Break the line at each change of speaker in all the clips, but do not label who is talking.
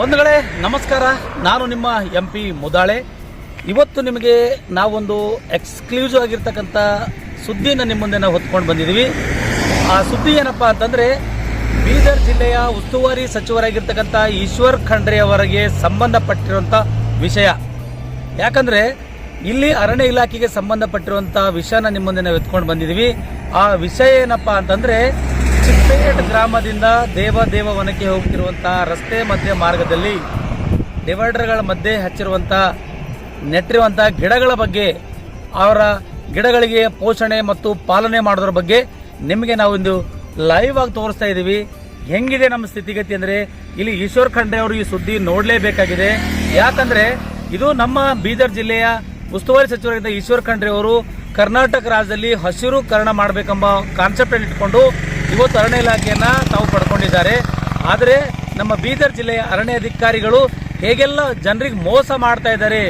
ಬಂಧುಗಳೇ, ನಮಸ್ಕಾರ. ನಾನು ನಿಮ್ಮ ಎಂ ಪಿ ಮುದಾಳೆ. ಇವತ್ತು ನಿಮಗೆ ನಾವೊಂದು ಎಕ್ಸ್ಕ್ಲೂಸಿವ್ ಆಗಿರ್ತಕ್ಕಂಥ ಸುದ್ದಿನ ನಿಮ್ಮ ಮುಂದೆ ನಾವು ಹೊತ್ಕೊಂಡು ಬಂದಿದ್ದೀವಿ. ಆ ಸುದ್ದಿ ಏನಪ್ಪ ಅಂತಂದರೆ, ಬೀದರ್ ಜಿಲ್ಲೆಯ ಉಸ್ತುವಾರಿ ಸಚಿವರಾಗಿರ್ತಕ್ಕಂಥ ಈಶ್ವರ್ ಖಂಡ್ರೆ ಅವರಿಗೆ ಸಂಬಂಧಪಟ್ಟಿರುವಂಥ ವಿಷಯ. ಯಾಕಂದರೆ, ಇಲ್ಲಿ ಅರಣ್ಯ ಇಲಾಖೆಗೆ ಸಂಬಂಧಪಟ್ಟಿರುವಂಥ ವಿಷಯನ ನಿಮ್ಮ ಮುಂದೆ ನಾವು ಎತ್ಕೊಂಡು ಬಂದಿದ್ದೀವಿ. ಆ ವಿಷಯ ಏನಪ್ಪ ಅಂತಂದರೆ ಚಿಕ್ಕಪೇಟ್ ಗ್ರಾಮದಿಂದ ದೇವ ವನಕ್ಕೆ ಹೋಗ್ತಿರುವಂತಹ ರಸ್ತೆ ಮಧ್ಯ ಮಾರ್ಗದಲ್ಲಿ ಡಿವೈಡರ್ಗಳ ಮಧ್ಯೆ ಹಚ್ಚಿರುವಂಥ ನೆಟ್ಟಿರುವಂಥ ಗಿಡಗಳ ಬಗ್ಗೆ, ಅವರ ಗಿಡಗಳಿಗೆ ಪೋಷಣೆ ಮತ್ತು ಪಾಲನೆ ಮಾಡೋದ್ರ ಬಗ್ಗೆ ನಿಮಗೆ ನಾವೊಂದು ಲೈವ್ ಆಗಿ ತೋರಿಸ್ತಾ ಇದ್ದೀವಿ. ಹೆಂಗಿದೆ ನಮ್ಮ ಸ್ಥಿತಿಗತಿ ಅಂದರೆ, ಇಲ್ಲಿ ಈಶ್ವರ್ ಖಂಡ್ರೆ ಅವರು ಈ ಸುದ್ದಿ ನೋಡಲೇಬೇಕಾಗಿದೆ. ಯಾಕಂದರೆ, ಇದು ನಮ್ಮ ಬೀದರ್ ಜಿಲ್ಲೆಯ ಉಸ್ತುವಾರಿ ಸಚಿವರಾಗಿದ್ದ ಈಶ್ವರ್ ಖಂಡ್ರೆ ಅವರು ಕರ್ನಾಟಕ ರಾಜ್ಯದಲ್ಲಿ ಹಸಿರು ಕರಣ ಮಾಡಬೇಕೆಂಬ ಕಾನ್ಸೆಪ್ಟನ್ನು ಇಟ್ಕೊಂಡು ಇವತ್ತು ಅರಣ್ಯ ಇಲಾಖೆಯನ್ನು ತಾವು ಪಡ್ಕೊಂಡಿದ್ದಾರೆ. ಆದರೆ ನಮ್ಮ ಬೀದರ್ ಜಿಲ್ಲೆಯ ಅರಣ್ಯ ಅಧಿಕಾರಿಗಳು ಹೇಗೆಲ್ಲ ಜನರಿಗೆ ಮೋಸ ಮಾಡ್ತಾ ಇದ್ದಾರೆ,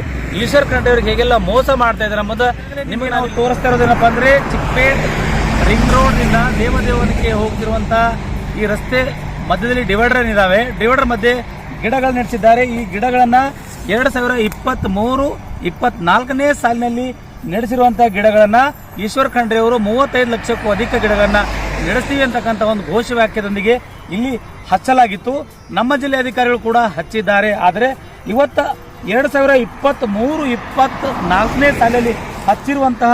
ಈಶ್ವರ್ ಖಂಡ್ರೆ ಅವ್ರಿಗೆ ಹೇಗೆಲ್ಲ ಮೋಸ ಮಾಡ್ತಾ ಇದ್ದಾರೆ ಅಂಬುದು ನಿಮಗೆ ನಾವು ತೋರಿಸ್ತಾ ಇರೋದೇನಪ್ಪ ಅಂದರೆ ಚಿಕ್ಕಪೇಟ್ ರಿಂಗ್ ರೋಡ್ನಿಂದ ದೇವದೇವನಕ್ಕೆ ಹೋಗ್ತಿರುವಂಥ ಈ ರಸ್ತೆ ಮಧ್ಯದಲ್ಲಿ ಡಿವೈಡರ್ ಇದಾವೆ ಡಿವೈಡರ್ ಮಧ್ಯೆ ಗಿಡಗಳು ನಡೆಸಿದ್ದಾರೆ. ಈ ಗಿಡಗಳನ್ನ ಎರಡು ಸಾವಿರ ಇಪ್ಪತ್ತ್ ಮೂರು ಇಪ್ಪತ್ನಾಲ್ಕನೇ ಸಾಲಿನಲ್ಲಿ ನಡೆಸಿರುವಂತಹ ಗಿಡಗಳನ್ನ ಈಶ್ವರ್ ಖಂಡ್ರೆ ಅವರು ಮೂವತ್ತೈದು ಲಕ್ಷಕ್ಕೂ ಅಧಿಕ ಗಿಡಗಳನ್ನ ನಡೆಸ್ತೀವಿ ಅಂತಕ್ಕಂಥ ಒಂದು ಘೋಷವಾಕ್ಯದೊಂದಿಗೆ ಇಲ್ಲಿ ಹಚ್ಚಲಾಗಿತ್ತು. ನಮ್ಮ ಜಿಲ್ಲೆ ಅಧಿಕಾರಿಗಳು ಕೂಡ ಹಚ್ಚಿದ್ದಾರೆ. ಆದರೆ ಇವತ್ತ ಎರಡು ಸಾವಿರ ಇಪ್ಪತ್ತ್ ಮೂರು ಇಪ್ಪತ್ತ್ ನಾಲ್ಕನೇ ಸಾಲಿನಲ್ಲಿ ಹಚ್ಚಿರುವಂತಹ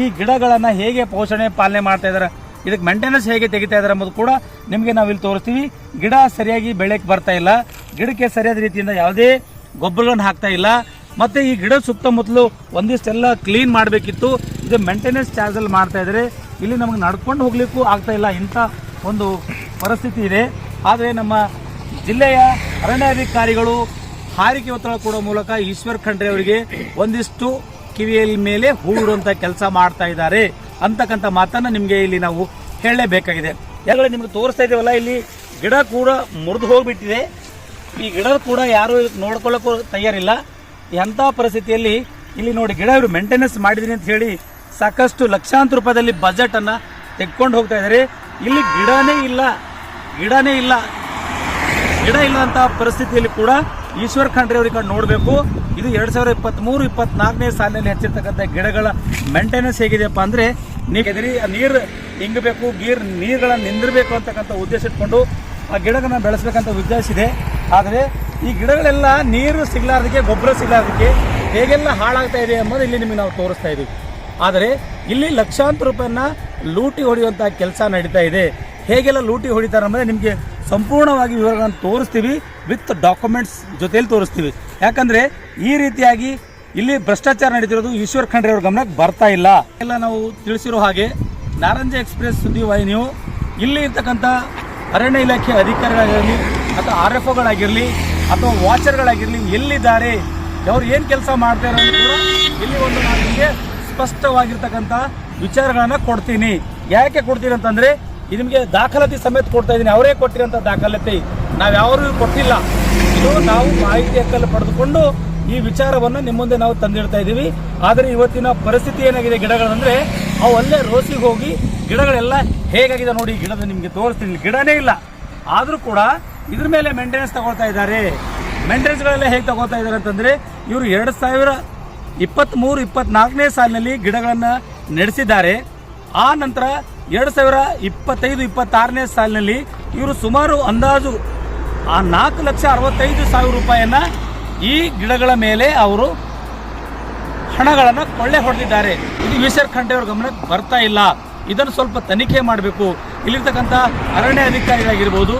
ಈ ಗಿಡಗಳನ್ನು ಹೇಗೆ ಪೋಷಣೆ ಪಾಲನೆ ಮಾಡ್ತಾ ಇದ್ದಾರೆ, ಇದಕ್ಕೆ ಮೇಂಟೆನೆನ್ಸ್ ಹೇಗೆ ತೆಗಿತಾ ಇದ್ದಾರೆ ಅನ್ನೋದು ಕೂಡ ನಿಮಗೆ ನಾವು ಇಲ್ಲಿ ತೋರಿಸ್ತೀವಿ. ಗಿಡ ಸರಿಯಾಗಿ ಬೆಳೆಯಕ್ಕೆ ಬರ್ತಾ ಇಲ್ಲ. ಗಿಡಕ್ಕೆ ಸರಿಯಾದ ರೀತಿಯಿಂದ ಯಾವುದೇ ಗೊಬ್ಬರಗಳನ್ನು ಹಾಕ್ತಾ ಇಲ್ಲ. ಮತ್ತೆ ಈ ಗಿಡ ಸುತ್ತಮುತ್ತಲು ಒಂದಿಷ್ಟೆಲ್ಲ ಕ್ಲೀನ್ ಮಾಡಬೇಕಿತ್ತು. ಇದು ಮೇಂಟೆನೆನ್ಸ್ ಚಾರ್ಜಲ್ಲಿ ಮಾಡ್ತಾ ಇದ್ರೆ ಇಲ್ಲಿ ನಮಗೆ ನಡ್ಕೊಂಡು ಹೋಗ್ಲಿಕ್ಕೂ ಆಗ್ತಾ ಇಲ್ಲ. ಇಂಥ ಒಂದು ಪರಿಸ್ಥಿತಿ ಇದೆ. ಆದರೆ ನಮ್ಮ ಜಿಲ್ಲೆಯ ಅರಣ್ಯಾಧಿಕಾರಿಗಳು ಹಾರಿಕೆ ಒತ್ತಡ ಕೊಡೋ ಮೂಲಕ ಈಶ್ವರ್ ಖಂಡ್ರೆ ಅವರಿಗೆ ಒಂದಿಷ್ಟು ಕಿವಿಯಲ್ಲಿ ಮೇಲೆ ಹೂಡುವಂತ ಕೆಲಸ ಮಾಡ್ತಾ ಇದ್ದಾರೆ ಅಂತಕ್ಕಂಥ ಮಾತನ್ನ ನಿಮಗೆ ಇಲ್ಲಿ ನಾವು ಹೇಳಲೇಬೇಕಾಗಿದೆ. ಯಾಕಂದ್ರೆ ನಿಮ್ಗೆ ತೋರಿಸ್ತಾ ಇದ್ದೀವಲ್ಲ, ಇಲ್ಲಿ ಗಿಡ ಕೂಡ ಮುರಿದು ಹೋಗ್ಬಿಟ್ಟಿದೆ. ಈ ಗಿಡ ಕೂಡ ಯಾರು ನೋಡ್ಕೊಳ್ಳೋಕ್ಕೂ ತಯಾರಿಲ್ಲ. ಎಂಥ ಪರಿಸ್ಥಿತಿಯಲ್ಲಿ ಇಲ್ಲಿ ನೋಡಿ ಗಿಡ ಇವರು ಮೇಂಟೆನೆನ್ಸ್ ಮಾಡಿದೀನಿ ಅಂತ ಹೇಳಿ ಸಾಕಷ್ಟು ಲಕ್ಷಾಂತರ ರೂಪಾಯಿದಲ್ಲಿ ಬಜೆಟ್ ಅನ್ನ ತೆಕ್ಕೊಂಡು ಹೋಗ್ತಾ ಇದ್ದಾರೆ ಇಲ್ಲಿ ಗಿಡನೇ ಇಲ್ಲ ಗಿಡನೇ ಇಲ್ಲ, ಗಿಡ ಇಲ್ಲದಂತಹ ಪರಿಸ್ಥಿತಿಯಲ್ಲಿ ಕೂಡ ಈಶ್ವರ್ ಖಂಡ್ರೆ ಅವ್ರಿಗೆ ನೋಡಬೇಕು. ಇದು ಎರಡ್ ಸಾವಿರದ ಇಪ್ಪತ್ತ್ ಮೂರು ಇಪ್ಪತ್ನಾಲ್ಕನೇ ಸಾಲಿನಲ್ಲಿ ಹೆಚ್ಚಿರ್ತಕ್ಕಂಥ ಗಿಡಗಳ ಮೇಂಟೆನೆನ್ಸ್ ಹೇಗಿದೆಯಪ್ಪ ಅಂದ್ರೆ ನೀರು ಹಿಂಗಬೇಕು, ಗೀರ್ ನೀರುಗಳನ್ನು ನಿಂದಿರಬೇಕು ಅಂತಕ್ಕಂಥ ಉದ್ದೇಶ ಇಟ್ಕೊಂಡು ಆ ಗಿಡಗಳನ್ನ ಬೆಳೆಸಬೇಕಂತ ಉದ್ದೇಶ ಇದೆ. ಆದರೆ ಈ ಗಿಡಗಳೆಲ್ಲ ನೀರು ಸಿಗ್ಲಾರ್ದಕ್ಕೆ, ಗೊಬ್ಬರ ಸಿಗಲಾರ್ದಕ್ಕೆ ಹೇಗೆಲ್ಲ ಹಾಳಾಗ್ತಾ ಇದೆ ಎಂಬುದು ಇಲ್ಲಿ ನಿಮಗೆ ನಾವು ತೋರಿಸ್ತಾ ಇದ್ದೀವಿ. ಆದರೆ ಇಲ್ಲಿ ಲಕ್ಷಾಂತರ ರೂಪಾಯಿನ ಲೂಟಿ ಹೊಡೆಯುವಂಥ ಕೆಲಸ ನಡೀತಾ ಇದೆ. ಹೇಗೆಲ್ಲ ಲೂಟಿ ಹೊಡಿತಾರೆ ಅಂದರೆ ನಿಮಗೆ ಸಂಪೂರ್ಣವಾಗಿ ವಿವರಗಳನ್ನು ತೋರಿಸ್ತೀವಿ, ವಿತ್ ಡಾಕ್ಯುಮೆಂಟ್ಸ್ ಜೊತೆಯಲ್ಲಿ ತೋರಿಸ್ತೀವಿ. ಯಾಕಂದರೆ ಈ ರೀತಿಯಾಗಿ ಇಲ್ಲಿ ಭ್ರಷ್ಟಾಚಾರ ನಡೀತಿರೋದು ಈಶ್ವರ್ ಖಂಡ್ರೆ ಅವ್ರ ಗಮನಕ್ಕೆ ಬರ್ತಾ ಇಲ್ಲ. ಎಲ್ಲ ನಾವು ತಿಳಿಸಿರೋ ಹಾಗೆ ನಾರಂಜ ಎಕ್ಸ್ಪ್ರೆಸ್ ಸುದ್ದಿ ವಾಹಿನಿಯು ಇಲ್ಲಿ ಇರ್ತಕ್ಕಂಥ ಅರಣ್ಯ ಇಲಾಖೆ ಅಧಿಕಾರಿಗಳಾಗಿರಲಿ ಅಥವಾ ಆರ್ ಎಫ್ ಒಗಳಾಗಿರಲಿ ಅಥವಾ ವಾಚರ್ಗಳಾಗಿರಲಿ ಎಲ್ಲಿದ್ದಾರೆ, ಅವ್ರು ಏನು ಕೆಲಸ ಮಾಡ್ತಾರೆ ಅಂತ ಇಲ್ಲಿ ಒಂದು ನಾನು ನಿಮಗೆ ಸ್ಪಷ್ಟವಾಗಿರ್ತಕ್ಕಂಥ ವಿಚಾರಗಳನ್ನು ಕೊಡ್ತೀನಿ. ಯಾಕೆ ಕೊಡ್ತೀನಿ ಅಂತಂದರೆ ನಿಮಗೆ ದಾಖಲಾತಿ ಸಮೇತ ಕೊಡ್ತಾ ಇದ್ದೀನಿ. ಅವರೇ ಕೊಟ್ಟಿರೋಂಥ ದಾಖಲಾತಿ. ನಾವು ಯಾವ್ರಿಗೂ ಕೊಟ್ಟಿಲ್ಲ. ಇದು ನಾವು ಮಾಹಿತಿ ಹಕ್ಕಲ್ಲಿ ಪಡೆದುಕೊಂಡು ಈ ವಿಚಾರವನ್ನು ನಿಮ್ಮ ಮುಂದೆ ನಾವು ತಂದಿಡ್ತಾ ಇದ್ದೀವಿ ಆದರೆ ಇವತ್ತಿನ ಪರಿಸ್ಥಿತಿ ಏನಾಗಿದೆ ಗಿಡಗಳಂದ್ರೆ ಅವು ಅಲ್ಲೇ ರೋಸಿಗೆ ಹೋಗಿ ಗಿಡಗಳೆಲ್ಲ ಹೇಗಾಗಿದೆ ನೋಡಿ ಗಿಡದ ನಿಮಗೆ ತೋರಿಸ್ತೀನಿ. ಗಿಡನೇ ಇಲ್ಲ. ಆದರೂ ಕೂಡ ಇದ್ರ ಮೇಲೆ ಮೇಂಟೆನೆನ್ಸ್ ತಗೊಳ್ತಾ ಇದ್ದಾರೆ. ಮೇಂಟೆನೆನ್ಸ್ಗಳೆಲ್ಲ ಹೇಗೆ ತಗೊಳ್ತಾ ಇದ್ದಾರೆ ಅಂತಂದರೆ, ಇವರು ಎರಡು ಸಾವಿರ ಇಪ್ಪತ್ತ್ಮೂರು ಇಪ್ಪತ್ನಾಲ್ಕನೇ ಸಾಲಿನಲ್ಲಿ ಗಿಡಗಳನ್ನು ನಡೆಸಿದ್ದಾರೆ. ಆ ನಂತರ ಎರಡು ಸಾವಿರ ಇಪ್ಪತ್ತೈದು, ಇಪ್ಪತ್ತಾರನೇ ಸಾಲಿನಲ್ಲಿ ಇವರು ಸುಮಾರು ಅಂದಾಜು ಆ ನಾಲ್ಕು ಲಕ್ಷ ಅರವತ್ತೈದು ಸಾವಿರ ರೂಪಾಯಿಯನ್ನು ಈ ಗಿಡಗಳ ಮೇಲೆ ಅವರು ಹಣಗಳನ್ನು ಕೊಳ್ಳೆ ಹೊಡೆದಿದ್ದಾರೆ. ಇದು ಈಶ್ವರ್ ಖಂಡ್ರೆ ಅವ್ರ ಗಮನಕ್ಕೆ ಬರ್ತಾ ಇಲ್ಲ. ಇದನ್ನು ಸ್ವಲ್ಪ ತನಿಖೆ ಮಾಡಬೇಕು. ಇಲ್ಲಿರ್ತಕ್ಕಂಥ ಅರಣ್ಯ ಅಧಿಕಾರಿಗಳಾಗಿರ್ಬೋದು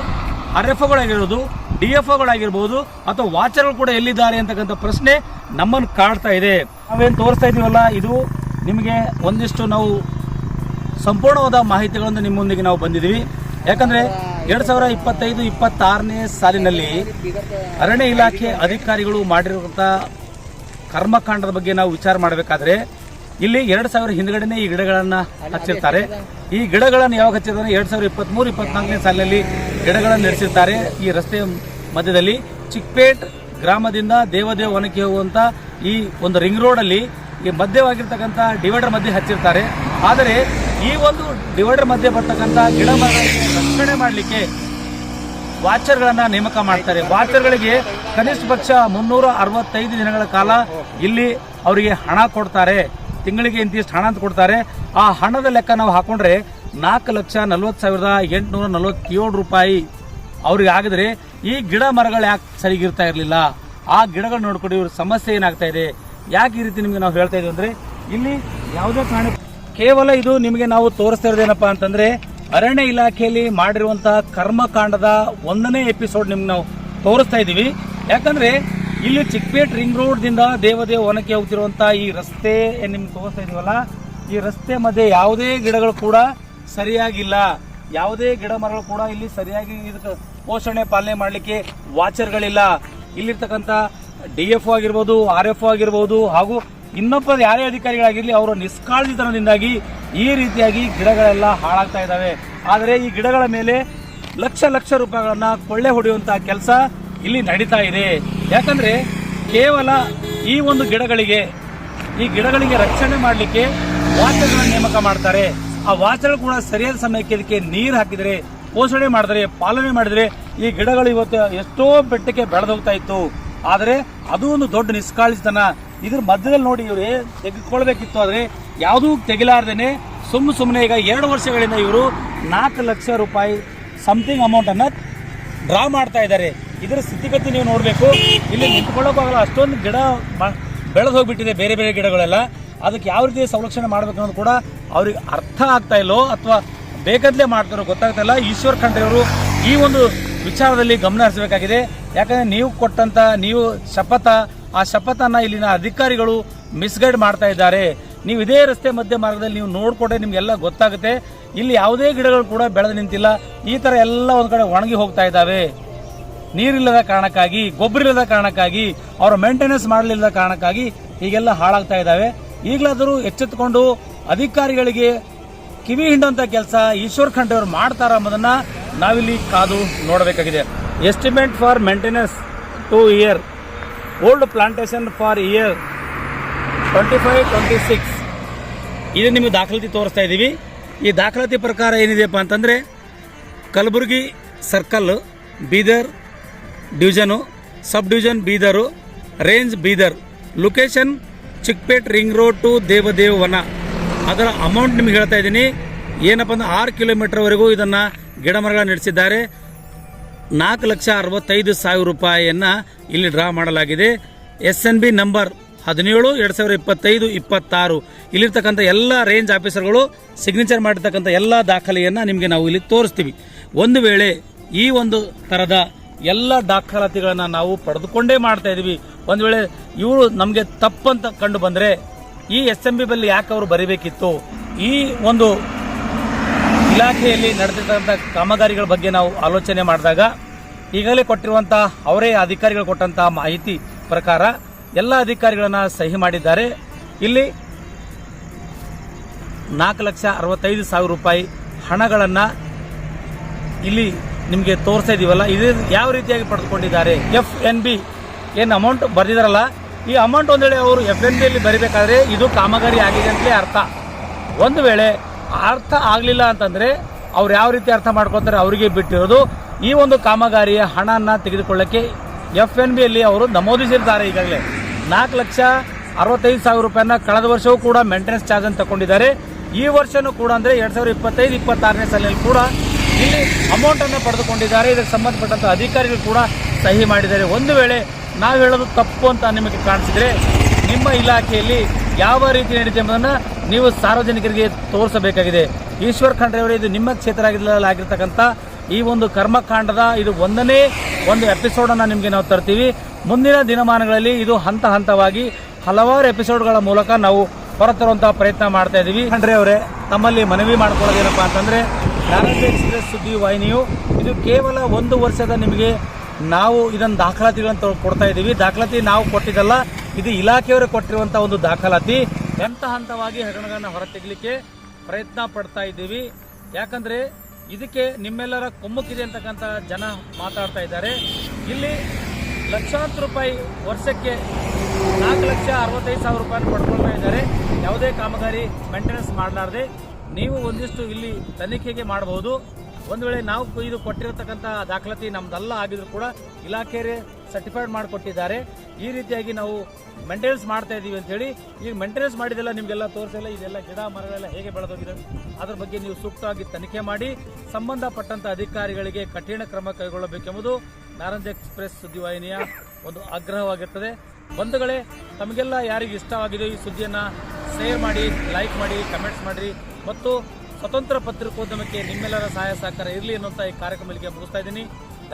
ಆರ್ ಎಫ್ ಒಗಳಾಗಿರ್ಬೋದು ಡಿ ಎಫ್ ಒಗಳಾಗಿರ್ಬೋದು ಅಥವಾ ವಾಚರ್ಗಳು ಕೂಡ ಎಲ್ಲಿದ್ದಾರೆ ಅಂತಕ್ಕಂಥ ಪ್ರಶ್ನೆ ನಮ್ಮನ್ನು ಕಾಡ್ತಾ ಇದೆ. ನಾವೇನು ತೋರಿಸ್ತಾ ಇದೀವಲ್ಲ ಇದು ನಿಮಗೆ ಒಂದಿಷ್ಟು ನಾವು ಸಂಪೂರ್ಣವಾದ ಮಾಹಿತಿಗಳನ್ನು ನಿಮ್ಮೊಂದಿಗೆ ನಾವು ಬಂದಿದ್ದೀವಿ. ಯಾಕಂದರೆ ಎರಡು ಸಾವಿರ ಇಪ್ಪತ್ತೈದು ಇಪ್ಪತ್ತಾರನೇ ಸಾಲಿನಲ್ಲಿ ಅರಣ್ಯ ಇಲಾಖೆ ಅಧಿಕಾರಿಗಳು ಮಾಡಿರುವಂಥ ಕರ್ಮಕಾಂಡದ ಬಗ್ಗೆ ನಾವು ವಿಚಾರ ಮಾಡಬೇಕಾದ್ರೆ ಇಲ್ಲಿ ಎರಡು ಸಾವಿರ ಹಿಂದ್ಗಡೆನೆ ಈ ಗಿಡಗಳನ್ನ ಹಚ್ಚಿರ್ತಾರೆ. ಈ ಗಿಡಗಳನ್ನು ಯಾವಾಗ ಹಚ್ಚಿದ್ರೆ ಎರಡ್ ಸಾವಿರದ ಇಪ್ಪತ್ಮೂರು ಇಪ್ಪತ್ನಾಲ್ಕನೇ ಸಾಲಿನಲ್ಲಿ ಗಿಡಗಳನ್ನು ನಡೆಸಿರ್ತಾರೆ ಈ ರಸ್ತೆ ಮಧ್ಯದಲ್ಲಿ. ಚಿಕ್ಪೇಟ್ ಗ್ರಾಮದಿಂದ ದೇವದೇವ ವನಕ್ಕೆ ಹೋಗುವಂತ ಈ ಒಂದು ರಿಂಗ್ ರೋಡ್ ಅಲ್ಲಿ ಈ ಮಧ್ಯವಾಗಿರ್ತಕ್ಕಂಥ ಡಿವೈಡರ್ ಮಧ್ಯೆ ಹಚ್ಚಿರ್ತಾರೆ. ಆದರೆ ಈ ಒಂದು ಡಿವೈಡರ್ ಮಧ್ಯೆ ಬರ್ತಕ್ಕಂಥ ಗಿಡ ಮರಗಳನ್ನು ರಕ್ಷಣೆ ಮಾಡಲಿಕ್ಕೆ ವಾಚರ್ಗಳನ್ನ ನೇಮಕ ಮಾಡ್ತಾರೆ. ವಾಚರ್ಗಳಿಗೆ ಕನಿಷ್ಠ ಪಕ್ಷ ಮುನ್ನೂರ ಅರವತ್ತೈದು ದಿನಗಳ ಕಾಲ ಇಲ್ಲಿ ಅವರಿಗೆ ಹಣ ಕೊಡ್ತಾರೆ. ತಿಂಗಳಿಗೆ ಇಂತಿಷ್ಟು ಹಣ ಅಂತ ಕೊಡ್ತಾರೆ. ಆ ಹಣದ ಲೆಕ್ಕ ನಾವು ಹಾಕೊಂಡ್ರೆ ನಾಲ್ಕು ಲಕ್ಷ ನಲ್ವತ್ತು ಸಾವಿರದ ಎಂಟುನೂರ ನಲವತ್ತೇಳು ರೂಪಾಯಿ ಅವ್ರಿಗೆ ಆಗಿದ್ರೆ ಈ ಗಿಡ ಮರಗಳು ಯಾಕೆ ಸರಿಗಿರ್ತಾ ಇರಲಿಲ್ಲ? ಆ ಗಿಡಗಳು ನೋಡ್ಕೊಂಡು ಇವ್ರ ಸಮಸ್ಯೆ ಏನಾಗ್ತಾ ಇದೆ? ಯಾಕೆ ಈ ರೀತಿ ನಿಮಗೆ ನಾವು ಹೇಳ್ತಾ ಇದ್ದೀವಿ ಅಂದರೆ ಇಲ್ಲಿ ಯಾವುದೇ ಕಾರಣ ಕೇವಲ ಇದು ನಿಮಗೆ ನಾವು ತೋರಿಸ್ತಾ ಇರೋದೇನಪ್ಪ ಅಂತಂದ್ರೆ ಅರಣ್ಯ ಇಲಾಖೆಯಲ್ಲಿ ಮಾಡಿರುವಂತಹ ಕರ್ಮಕಾಂಡದ ಒಂದನೇ ಎಪಿಸೋಡ್ ನಿಮ್ಗೆ ನಾವು ತೋರಿಸ್ತಾ ಇದ್ದೀವಿ. ಯಾಕಂದ್ರೆ ಇಲ್ಲಿ ಚಿಕ್ಕಪೇಟ್ ರಿಂಗ್ ರೋಡ್ದಿಂದ ದೇವದೇವ ವನಕ್ಕೆ ಹೋಗ್ತಿರುವಂತಹ ಈ ರಸ್ತೆ ನಿಮ್ಗೆ ತೋರಿಸ್ತಾ ಇದೀವಲ್ಲ, ಈ ರಸ್ತೆ ಮಧ್ಯೆ ಯಾವುದೇ ಗಿಡಗಳು ಕೂಡ ಸರಿಯಾಗಿಲ್ಲ. ಯಾವುದೇ ಗಿಡ ಮರಗಳು ಕೂಡ ಇಲ್ಲಿ ಸರಿಯಾಗಿ ಇದಕ್ಕೆ ಪೋಷಣೆ ಪಾಲನೆ ಮಾಡಲಿಕ್ಕೆ ವಾಚರ್ಗಳಿಲ್ಲ. ಇಲ್ಲಿರ್ತಕ್ಕಂಥ ಡಿ ಎಫ್ ಆಗಿರ್ಬೋದು, ಆರ್ ಎಫ್ ಆಗಿರ್ಬೋದು ಹಾಗೂ ಇನ್ನೊಬ್ಬ ಯಾರೇ ಅಧಿಕಾರಿಗಳಾಗಿರಲಿ, ಅವರ ನಿಷ್ಕಾಳಜಿತನದಿಂದಾಗಿ ಈ ರೀತಿಯಾಗಿ ಗಿಡಗಳೆಲ್ಲ ಹಾಳಾಗ್ತಾ ಇದ್ದಾವೆ. ಆದರೆ ಈ ಗಿಡಗಳ ಮೇಲೆ ಲಕ್ಷ ಲಕ್ಷ ರೂಪಾಯಿಗಳನ್ನು ಕೊಳ್ಳೆ ಹೊಡೆಯುವಂತಹ ಕೆಲಸ ಇಲ್ಲಿ ನಡೀತಾ ಇದೆ. ಯಾಕಂದ್ರೆ ಕೇವಲ ಈ ಒಂದು ಗಿಡಗಳಿಗೆ, ಈ ಗಿಡಗಳಿಗೆ ರಕ್ಷಣೆ ಮಾಡಲಿಕ್ಕೆ ವಾಚರ್ಗಳನ್ನ ನೇಮಕ ಮಾಡ್ತಾರೆ. ಆ ವಾಚರ್ ಕೂಡ ಸರಿಯಾದ ಸಮಯಕ್ಕೆ ಇದಕ್ಕೆ ನೀರು ಹಾಕಿದರೆ, ಪೋಷಣೆ ಮಾಡಿದ್ರೆ, ಪಾಲನೆ ಮಾಡಿದ್ರೆ ಈ ಗಿಡಗಳು ಇವತ್ತು ಎಷ್ಟೋ ಬೆಟ್ಟಕ್ಕೆ ಬೆಳೆದೋಗ್ತಾ ಇತ್ತು. ಆದರೆ ಅದು ಒಂದು ದೊಡ್ಡ ನಿಷ್ಕಾಳಜಿತನ. ಇದ್ರ ಮಧ್ಯದಲ್ಲಿ ನೋಡಿ ಇವ್ರಿ ತೆಗೆದುಕೊಳ್ಬೇಕಿತ್ತು ಆದರೆ ಯಾವುದೂ ತೆಗಿಲಾರ್ದೇನೆ ಸುಮ್ಮ ಸುಮ್ಮನೆ ಈಗ ಎರಡು ವರ್ಷಗಳಿಂದ ಇವರು ನಾಲ್ಕು ಲಕ್ಷ ರೂಪಾಯಿ ಸಮಥಿಂಗ್ ಅಮೌಂಟ್ ಅನ್ನ ಡ್ರಾ ಮಾಡ್ತಾ ಇದ್ದಾರೆ. ಇದರ ಸ್ಥಿತಿಗತಿ ನೀವು ನೋಡಬೇಕು. ಇಲ್ಲಿ ನಿಂತ್ಕೊಳ್ಳೋಕ್ಕಾಗಲ್ಲ ಅಷ್ಟೊಂದು ಗಿಡ ಬೆಳೆದು ಹೋಗ್ಬಿಟ್ಟಿದೆ ಬೇರೆ ಬೇರೆ ಗಿಡಗಳೆಲ್ಲ. ಅದಕ್ಕೆ ಯಾವ ರೀತಿ ಸಂರಕ್ಷಣೆ ಮಾಡಬೇಕು ಅನ್ನೋದು ಕೂಡ ಅವ್ರಿಗೆ ಅರ್ಥ ಆಗ್ತಾ ಇಲ್ಲೋ ಅಥವಾ ಬೇಕಂತಲೇ ಮಾಡ್ತಾರೋ ಗೊತ್ತಾಗ್ತಾ ಇಲ್ಲ. ಈಶ್ವರ್ ಖಂಡ್ರೆ ಅವರು ಈ ಒಂದು ವಿಚಾರದಲ್ಲಿ ಗಮನ ಹರಿಸಬೇಕಾಗಿದೆ. ಯಾಕಂದ್ರೆ ನೀವು ಕೊಟ್ಟಂತ, ನೀವು ಶಪಥ, ಆ ಶಪಥನ ಇಲ್ಲಿನ ಅಧಿಕಾರಿಗಳು ಮಿಸ್ಗೈಡ್ ಮಾಡ್ತಾ ಇದ್ದಾರೆ. ನೀವು ಇದೇ ರಸ್ತೆ ಮಧ್ಯ ಮಾರ್ಗದಲ್ಲಿ ನೀವು ನೋಡ್ಕೊಂಡ್ರೆ ನಿಮಗೆಲ್ಲ ಗೊತ್ತಾಗುತ್ತೆ. ಇಲ್ಲಿ ಯಾವುದೇ ಗಿಡಗಳು ಕೂಡ ಬೆಳೆದು ನಿಂತಿಲ್ಲ. ಈ ತರ ಎಲ್ಲ ಒಂದ್ ಕಡೆ ಒಣಗಿ ಹೋಗ್ತಾ ಇದ್ದಾವೆ. ನೀರಿಲ್ಲದ ಕಾರಣಕ್ಕಾಗಿ, ಗೊಬ್ಬರ ಇಲ್ಲದ ಕಾರಣಕ್ಕಾಗಿ, ಅವರ ಮೇಂಟೆನೆನ್ಸ್ ಮಾಡಲಿಲ್ಲದ ಕಾರಣಕ್ಕಾಗಿ ಈಗೆಲ್ಲ ಹಾಳಾಗ್ತಾ ಇದ್ದಾವೆ. ಈಗಲಾದರೂ ಎಚ್ಚೆತ್ತುಕೊಂಡು ಅಧಿಕಾರಿಗಳಿಗೆ ಕಿವಿ ಹಿಂಡುವಂತ ಕೆಲಸ ಈಶ್ವರ್ ಖಂಡ್ರೆ ಅವರು ಮಾಡ್ತಾರ ಎಂಬುದನ್ನ ನಾವಿಲ್ಲಿ ಕಾದು ನೋಡಬೇಕಾಗಿದೆ. Estimate for maintenance two year old plantation for year twenty five twenty six ಇದು ನಿಮಗೆ ದಾಖಲಾತಿ ತೋರಿಸ್ತಾ ಇದ್ದೀವಿ. ಈ ದಾಖಲಾತಿ ಪ್ರಕಾರ ಏನಿದೆಯಪ್ಪ ಅಂತಂದರೆ, Kalaburagi circle Bidar division sub division Bidar range Bidar. Location Chikpet ring road to Devadeva Vana ಅದರ ಅಮೌಂಟ್ ನಿಮ್ಗೆ ಹೇಳ್ತಾ ಇದ್ದೀನಿ. ಏನಪ್ಪ ಅಂದ್ರೆ ಆರು ಕಿಲೋಮೀಟರ್ವರೆಗೂ ಇದನ್ನು ಗಿಡ ಮರಗಳ ನಡೆಸಿದ್ದಾರೆ. ನಾಲ್ಕು ಲಕ್ಷ ಅರವತ್ತೈದು ಸಾವಿರ ರೂಪಾಯಿಯನ್ನು ಇಲ್ಲಿ ಡ್ರಾ ಮಾಡಲಾಗಿದೆ. ಎಸ್ ಎನ್ ಬಿ ನಂಬರ್ ಹದಿನೇಳು, ಎರಡು ಸಾವಿರದ ಇಪ್ಪತ್ತೈದು, ಇಪ್ಪತ್ತಾರು. ಇಲ್ಲಿರ್ತಕ್ಕಂಥ ಎಲ್ಲ ರೇಂಜ್ ಆಫೀಸರ್ಗಳು, ಸಿಗ್ನೇಚರ್ ಮಾಡಿರ್ತಕ್ಕಂಥ ಎಲ್ಲ ದಾಖಲೆಯನ್ನು ನಿಮಗೆ ನಾವು ಇಲ್ಲಿ ತೋರಿಸ್ತೀವಿ. ಒಂದು ವೇಳೆ ಈ ಒಂದು ಥರದ ಎಲ್ಲ ದಾಖಲಾತಿಗಳನ್ನು ನಾವು ಪಡೆದುಕೊಂಡೇ ಮಾಡ್ತಾ ಇದೀವಿ. ಒಂದು ವೇಳೆ ಇವರು ನಮಗೆ ತಪ್ಪಂತ ಕಂಡು ಬಂದರೆ ಈ ಎಸ್ ಎಂ ಬಿ ಬಲ್ಲಿ ಯಾಕೆ ಅವರು ಬರೀಬೇಕಿತ್ತು? ಈ ಒಂದು ಇಲಾಖೆಯಲ್ಲಿ ನಡೆದಿರ್ತಕ್ಕಂಥ ಕಾಮಗಾರಿಗಳ ಬಗ್ಗೆ ನಾವು ಆಲೋಚನೆ ಮಾಡಿದಾಗ ಈಗಲೇ ಕೊಟ್ಟಿರುವಂತಹ ಅವರೇ ಅಧಿಕಾರಿಗಳು ಕೊಟ್ಟಂತಹ ಮಾಹಿತಿ ಪ್ರಕಾರ ಎಲ್ಲ ಅಧಿಕಾರಿಗಳನ್ನ ಸಹಿ ಮಾಡಿದ್ದಾರೆ. ಇಲ್ಲಿ ನಾಲ್ಕು ಲಕ್ಷ ಅರವತ್ತೈದು ಸಾವಿರ ರೂಪಾಯಿ ಹಣಗಳನ್ನ ಇಲ್ಲಿ ನಿಮಗೆ ತೋರಿಸ್ತಾ ಇದೀವಲ್ಲ. ಇದು ಯಾವ ರೀತಿಯಾಗಿ ಪಡೆದುಕೊಂಡಿದ್ದಾರೆ? ಎಫ್ ಎನ್ ಬಿ ಏನು ಅಮೌಂಟ್ ಬರೆದಿದಾರಲ್ಲ, ಈ ಅಮೌಂಟ್ ಒಂದೇಳೆ ಅವರು ಎಫ್ ಎನ್ ಬಿಯಲ್ಲಿ ಬರೀಬೇಕಾದ್ರೆ ಇದು ಕಾಮಗಾರಿ ಆಗಿದೆ ಅಂತಲೇ ಅರ್ಥ. ಒಂದು ವೇಳೆ ಅರ್ಥ ಆಗಲಿಲ್ಲ ಅಂತಂದರೆ ಅವ್ರು ಯಾವ ರೀತಿ ಅರ್ಥ ಮಾಡ್ಕೊತಾರೆ ಅವರಿಗೆ ಬಿಟ್ಟಿರೋದು. ಈ ಒಂದು ಕಾಮಗಾರಿಯ ಹಣನ ತೆಗೆದುಕೊಳ್ಳಕ್ಕೆ ಎಫ್ ಎನ್ ಬಿಯಲ್ಲಿ ಅವರು ನಮೂದಿಸಿರ್ತಾರೆ ಈಗಾಗಲೇ. ನಾಲ್ಕು ಲಕ್ಷ ಅರವತ್ತೈದು ಸಾವಿರ ರೂಪಾಯಿನ ಕಳೆದ ವರ್ಷವೂ ಕೂಡ ಮೇಂಟೆನೆನ್ಸ್ ಚಾರ್ಜ್ ಅಂತ ತಗೊಂಡಿದ್ದಾರೆ. ಈ ವರ್ಷನೂ ಕೂಡ ಅಂದರೆ ಎರಡು ಸಾವಿರದ ಇಪ್ಪತ್ತೈದು, ಇಪ್ಪತ್ತಾರನೇ ಸಾಲಿನಲ್ಲಿ ಕೂಡ ಇಲ್ಲಿ ಅಮೌಂಟನ್ನು ಪಡೆದುಕೊಂಡಿದ್ದಾರೆ. ಇದಕ್ಕೆ ಸಂಬಂಧಪಟ್ಟಂಥ ಅಧಿಕಾರಿಗಳು ಕೂಡ ಸಹಿ ಮಾಡಿದ್ದಾರೆ. ಒಂದು ವೇಳೆ ನಾವು ಹೇಳೋದು ತಪ್ಪು ಅಂತ ನಿಮಗೆ ಕಾಣಿಸಿದ್ರೆ ನಿಮ್ಮ ಇಲಾಖೆಯಲ್ಲಿ ಯಾವ ರೀತಿ ನಡೀತೆ ಎಂಬುದನ್ನು ನೀವು ಸಾರ್ವಜನಿಕರಿಗೆ ತೋರಿಸಬೇಕಾಗಿದೆ. ಈಶ್ವರ್ ಖಂಡ್ರೆ ಅವರೇ, ಇದು ನಿಮ್ಮ ಕ್ಷೇತ್ರ ಆಗಿರ್ತಕ್ಕಂಥ ಈ ಒಂದು ಕರ್ಮಕಾಂಡದ ಇದು ಒಂದನೇ ಒಂದು ಎಪಿಸೋಡ್ ಅನ್ನ ನಿಮಗೆ ನಾವು ತರ್ತೀವಿ. ಮುಂದಿನ ದಿನಮಾನಗಳಲ್ಲಿ ಇದು ಹಂತ ಹಂತವಾಗಿ ಹಲವಾರು ಎಪಿಸೋಡ್ಗಳ ಮೂಲಕ ನಾವು ಹೊರತರುವಂತಹ ಪ್ರಯತ್ನ ಮಾಡ್ತಾ ಇದ್ದೀವಿ. ಖಂಡ್ರೆ ಅವರೇ, ತಮ್ಮಲ್ಲಿ ಮನವಿ ಮಾಡ್ಕೊಳ್ಳೋದೇನಪ್ಪ ಅಂತಂದ್ರೆ ಭಾರತ ಎಕ್ಸ್ಪ್ರೆಸ್ ಸುದ್ದಿ ವಾಹಿನಿಯು ಇದು ಕೇವಲ ಒಂದು ವರ್ಷದ ನಿಮಗೆ ನಾವು ಇದನ್ನು ದಾಖಲಾತಿಗಳನ್ನು ಕೊಡ್ತಾ ಇದ್ದೀವಿ. ದಾಖಲಾತಿ ನಾವು ಕೊಟ್ಟಿದ್ದಲ್ಲ, ಇದು ಇಲಾಖೆಯವರು ಕೊಟ್ಟಿರುವಂತಹ ಒಂದು ದಾಖಲಾತಿ. ಹಂತ ಹಂತವಾಗಿ ಹಗರಣಗಳನ್ನು ಹೊರತೆಗಲಿಕ್ಕೆ ಪ್ರಯತ್ನ ಪಡ್ತಾ ಇದ್ದೀವಿ. ಯಾಕಂದರೆ ಇದಕ್ಕೆ ನಿಮ್ಮೆಲ್ಲರ ಕುಮ್ಮಕ್ಕಿದೆ ಅಂತಕ್ಕಂಥ ಜನ ಮಾತಾಡ್ತಾ ಇದ್ದಾರೆ. ಇಲ್ಲಿ ಲಕ್ಷಾಂತರ ರೂಪಾಯಿ ವರ್ಷಕ್ಕೆ ನಾಲ್ಕು ಲಕ್ಷ ಅರವತ್ತೈದು ಸಾವಿರ ರೂಪಾಯಿ ಪಡ್ಕೊಳ್ತಾ ಇದ್ದಾರೆ. ಯಾವುದೇ ಕಾಮಗಾರಿ ಮೇಂಟೆನೆನ್ಸ್ ಮಾಡಲಾರ್ದೆ ನೀವು ಒಂದಿಷ್ಟು ಇಲ್ಲಿ ತನಿಖೆಗೆ ಮಾಡಬಹುದು ಒಂದು ವೇಳೆ ನಾವು ಇದು ಕೊಟ್ಟಿರತಕ್ಕಂಥ ದಾಖಲಾತಿ ನಮ್ದಲ್ಲ ಆಗಿದ್ರು ಕೂಡ ಇಲಾಖೆಯೇ ಸರ್ಟಿಫೈಡ್ ಮಾಡಿಕೊಟ್ಟಿದ್ದಾರೆ. ಈ ರೀತಿಯಾಗಿ ನಾವು ಮೇಂಟೆನೆನ್ಸ್ ಮಾಡ್ತಾ ಇದ್ದೀವಿ ಅಂತ ಹೇಳಿ ಈಗ ಮೇಂಟೆನೆನ್ಸ್ ಮಾಡಿದೆಲ್ಲ ನಿಮಗೆಲ್ಲ ತೋರಿಸಲ್ಲ ಇದೆಲ್ಲ ಗಿಡ ಮರಗಳೆಲ್ಲ ಹೇಗೆ ಬೆಳೆದೋಗಿದೆ? ಅದ್ರ ಬಗ್ಗೆ ನೀವು ಸೂಕ್ತವಾಗಿ ತನಿಖೆ ಮಾಡಿ ಸಂಬಂಧಪಟ್ಟಂಥ ಅಧಿಕಾರಿಗಳಿಗೆ ಕಠಿಣ ಕ್ರಮ ಕೈಗೊಳ್ಳಬೇಕೆಂಬುದು ನಾರಂಜ್ ಎಕ್ಸ್ಪ್ರೆಸ್ ಸುದ್ದಿವಾಹಿನಿಯ ಒಂದು ಆಗ್ರಹವಾಗಿರ್ತದೆ. ಬಂಧುಗಳೇ ತಮಗೆಲ್ಲ ಯಾರಿಗೆ ಇಷ್ಟವಾಗಿದೆ ಈ ಸುದ್ದಿಯನ್ನ ಶೇರ್ ಮಾಡಿ ಲೈಕ್ ಮಾಡಿ ಕಮೆಂಟ್ಸ್ ಮಾಡಿ ಮತ್ತು ಸ್ವತಂತ್ರ ಪತ್ರಿಕೋದ್ಯಮಕ್ಕೆ ನಿಮ್ಮೆಲ್ಲರ ಸಹಾಯ ಸಹಕಾರ ಇರಲಿ ಅನ್ನುವಂಥ ಈ ಕಾರ್ಯಕ್ರಮಕ್ಕೆ ಮುಗಿಸ್ತಾ ಇದ್ದೀನಿ.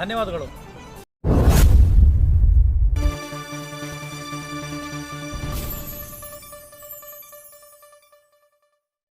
ಧನ್ಯವಾದಗಳು.